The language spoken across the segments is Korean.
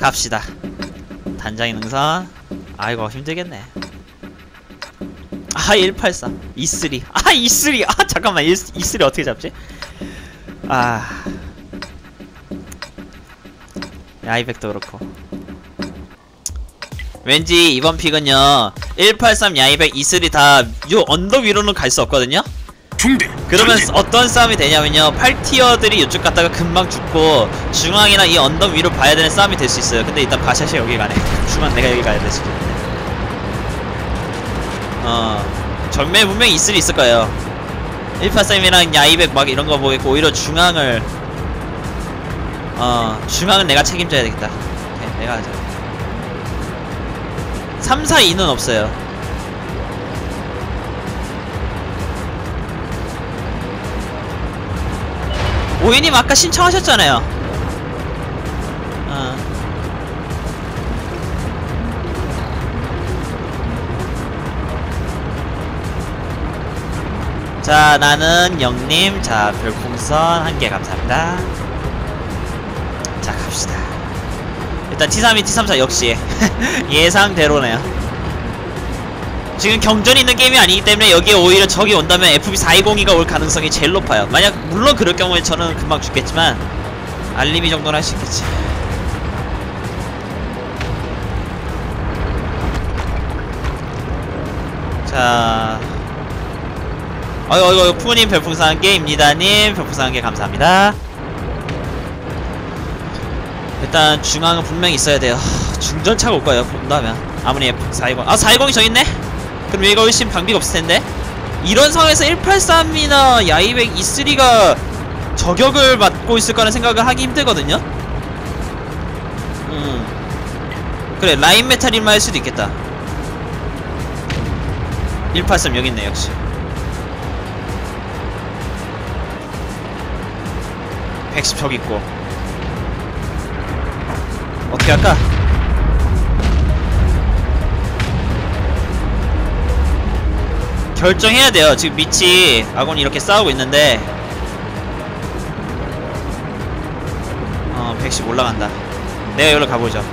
갑시다. 단장의 능선. 아이고 힘들겠네. 아 183, E3 아 E3 아 잠깐만. E, E3 어떻게 잡지? 아. 야이백도 그렇고. 왠지 이번 픽은요 183 야이백 E3 다 요 언덕 위로는 갈 수 없거든요 중대 그러면 전진. 어떤 싸움이 되냐면요. 8티어들이 이쪽 갔다가 금방 죽고 중앙이나 이 언덕 위로 봐야 되는 싸움이 될 수 있어요. 근데 일단 바샤시 여기 가네. 중앙 내가 여기 가야 될 수도 있네 어 전면 분명히 있을 있을 거예요. 183이랑 야이백 막 이런 거 보겠고 오히려 중앙을 어 중앙은 내가 책임져야 되겠다. 오케이 내가 하자. 3, 4, 2는 없어요 오이님 아까 신청하셨잖아요. 어. 자, 나는 영님. 자, 별풍선 한 개 감사합니다. 자, 갑시다. 일단 T32, T34 역시 예상대로네요. 지금 경전이 있는 게임이 아니기 때문에 여기에 오히려 적이 온다면 FB420이가 올 가능성이 제일 높아요. 만약 물론 그럴 경우에 저는 금방 죽겠지만 알림이 정도는 할 수 있겠지. 자, 어이구 어이구 푸님 별풍선 한 개입니다님 별풍선 한개 감사합니다. 일단 중앙은 분명히 있어야 돼요. 중전차가 올 거예요. 본다면 아무리 F420 아 420이 저기 있네. 그럼 얘가 훨씬 방비가 없을 텐데. 이런 상황에서 183이나 야이백 E3가 저격을 받고 있을 거라는 생각을 하기 힘들거든요. 음. 그래 라인 메탈인마 할 수도 있겠다. 183 여기 있네 역시. 110 저기 있고. 어떻게 할까? 결정해야 돼요. 지금 미치 아군이 이렇게 싸우고 있는데 어, 110 올라간다. 내가 여기로 가보죠.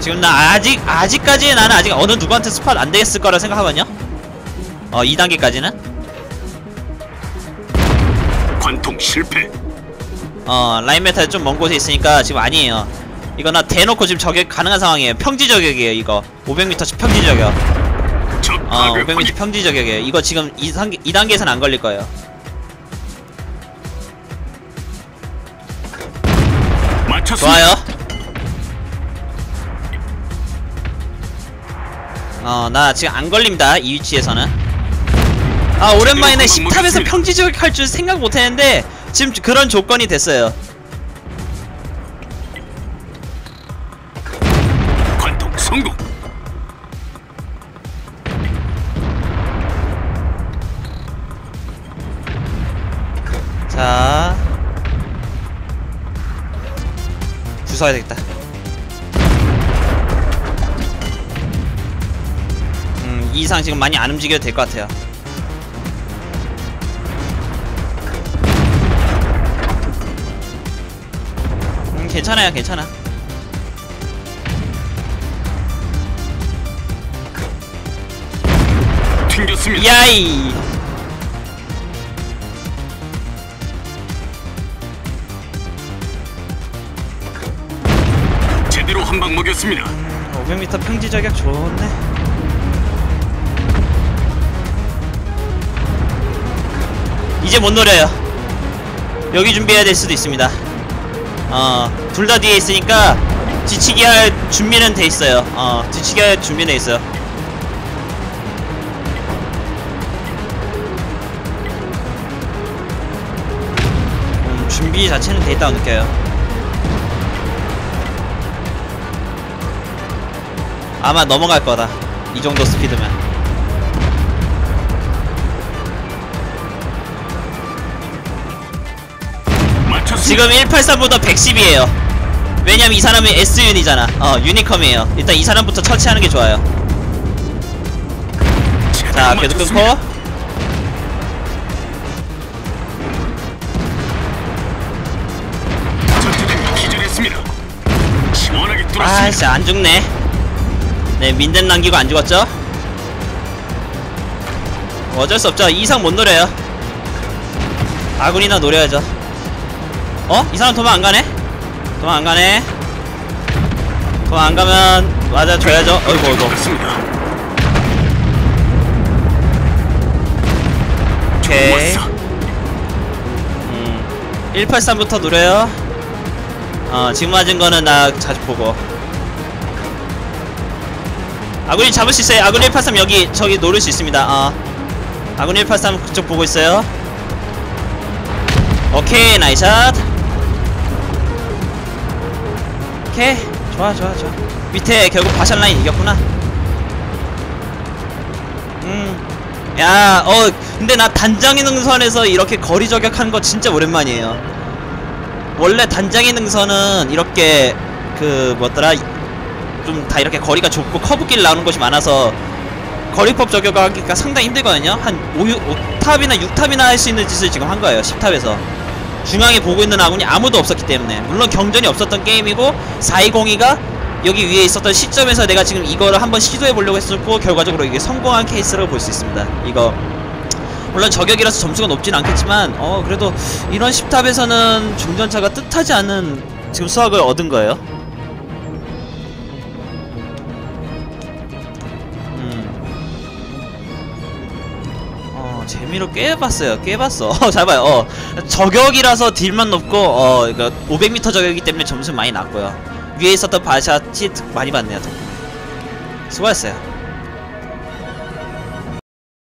지금 나 아직 아직까지 나는 아직 어느 누구한테 스팟 안 되겠을 거라 생각하거든요. 어, 2단계까지는 관통 실패 어, 라인 메탈 좀 먼 곳에 있으니까 지금 아니에요. 이거 나 대놓고 지금 저격 가능한 상황이에요. 평지 저격이에요, 이거. 500m 평지 저격. 적 어, 파괴 500m 확인 평지 저격이에요. 이거 지금 2단계, 2단계에서는 안 걸릴 거예요. 좋아요. 어, 나 지금 안 걸립니다. 이 위치에서는. 아, 오랜만이네. 한번 10탑에서 먹겠습니다. 평지 저격할 줄 생각 못 했는데, 지금 그런 조건이 됐어요. 주워야 되겠다. 음, 이 이상 지금 많이 안 움직여도 될 것 같아요. 음, 괜찮아요, 괜찮아. 튕겼습니다 야이! 제대로 한방 먹였습니다 500m 평지 저격 좋네. 이제 못 노려요. 여기 준비해야 될 수도 있습니다. 어, 둘 다 뒤에 있으니까 뒤치기 할 준비는 돼 있어요. 어, 뒤치기 할 준비는 돼 있어요. 음, 준비 자체는 돼 있다고 느껴요. 아마 넘어갈 거다. 이 정도 스피드면. 지금 183보다 110이에요. 왜냐면 이 사람이 S윤이잖아. 어, 유니컴이에요. 일단 이 사람부터 처치하는 게 좋아요. 자, 계속 끊고. 맞췄습니다. 전투는 기절했습니다 뚫었습니다. 아씨 안 죽네 네 민덴 남기고 안 죽었죠? 뭐 어쩔 수 없죠 이상 못 노려요 아군이나 노려야죠 어? 이 사람 도망 안 가네? 도망 안 가네 도망 안 가면 맞아줘야죠 어이구 어이구. 오케이. 음 183부터 노려요 어 지금 맞은 거는 나 자주 보고 아군이 잡을 수 있어요. 아군 183 여기 저기 노릴 수 있습니다. 어 아군 183 그쪽 보고 있어요. 오케이 나이샷. 오케이. 좋아 좋아 좋아. 밑에 결국 바샬 라인 이겼구나. 음. 야, 어, 근데 나 단장의 능선에서 이렇게 거리 저격한 거 진짜 오랜만이에요. 원래 단장의 능선은 이렇게 그 뭐더라 좀 다 이렇게 거리가 좁고 커브길 나오는 곳이 많아서 거리법 저격하기가 상당히 힘들거든요. 한 5, 5탑이나 6탑이나 할 수 있는 짓을 지금 한 거예요. 10탑에서. 중앙에 보고 있는 아군이 아무도 없었기 때문에 물론 경전이 없었던 게임이고 4202가 여기 위에 있었던 시점에서 내가 지금 이거를 한번 시도해 보려고 했었고 결과적으로 이게 성공한 케이스라고 볼 수 있습니다. 이거 물론 저격이라서 점수가 높진 않겠지만 어 그래도 이런 10탑에서는 중전차가 뜻하지 않은 지금 수확을 얻은 거예요. 재미로 꽤 봤어요. 꽤 봤어. 어, 잘 봐요. 어 저격이라서 딜만 높고 어 이거 500m 저격이기 때문에 점수 많이 났고요. 위에 있었던 바샷이 많이 받네요. 수고했어요.